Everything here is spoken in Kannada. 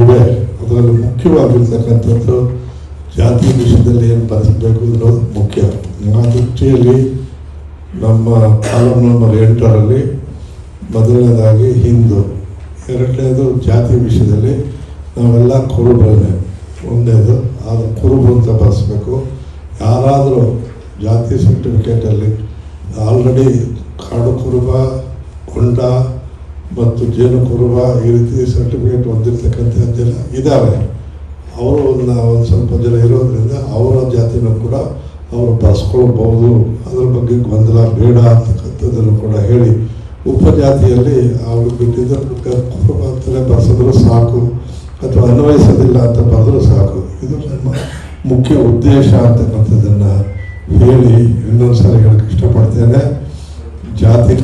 ಇವೆ ಅದರಲ್ಲಿ ಮುಖ್ಯವಾಗಿರ್ತಕ್ಕಂಥದ್ದು ಜಾತಿ ವಿಷಯದಲ್ಲಿ ಏನು ಬರೆಸಬೇಕು ಅನ್ನೋದು ಮುಖ್ಯ. ಆ ದೃಷ್ಟಿಯಲ್ಲಿ ನಮ್ಮ ಕಾಲಂ ನಂಬರ್ ಎಂಟರಲ್ಲಿ ಮೊದಲನೇದಾಗಿ ಹಿಂದೂ. ಎರಡನೇದು ಜಾತಿ ವಿಷಯದಲ್ಲಿ ನಾವೆಲ್ಲ ಕುರುಬರನ್ನೇ. ಒಂದೇದು ಅದು ಕುರುಬು ಅಂತ ಬರೆಸ್ಬೇಕು ಯಾರಾದರೂ ಜಾತಿ ಸರ್ಟಿಫಿಕೇಟಲ್ಲಿ ಆಲ್ರೆಡಿ ಕಾಡು ಕುರುಬ, ಕೊಂಡ ಮತ್ತು ಜೇನು ಕುರುಬ ಈ ರೀತಿ ಸರ್ಟಿಫಿಕೇಟ್ ಹೊಂದಿರತಕ್ಕಂಥದ್ದೆಲ್ಲ ಇದ್ದಾವೆ ಅವರು ಒಂದು ಒಂದು ಸ್ವಲ್ಪ ಜನ ಇರೋದರಿಂದ ಅವರ ಜಾತಿನೂ ಕೂಡ ಅವರು ಬಳಸ್ಕೊಳ್ಬಹುದು. ಅದ್ರ ಬಗ್ಗೆ ಗೊಂದಲ ಬೇಡ ಅಂತಕ್ಕಂಥದ್ದನ್ನು ಕೂಡ ಹೇಳಿ ಉಪಜಾತಿಯಲ್ಲಿ ಅವರು ಬಿಟ್ಟಿದ್ದ ಕುರುಬ ಅಂತಲೇ ಬರ್ಸಿದ್ರು ಸಾಕು ಅಥವಾ ಅನ್ವಯಿಸೋದಿಲ್ಲ ಅಂತ ಬರೆದ್ರು ಸಾಕು. ಇದು ನಮ್ಮ ಮುಖ್ಯ ಉದ್ದೇಶ ಅಂತಕ್ಕಂಥದ್ದನ್ನು ಹೇಳಿ ಇನ್ನೊಂದು ಸಾರಿ ಹೇಳಕ್ಕೆ ಇಷ್ಟಪಡ್ತೇನೆ. ಜಾತಿ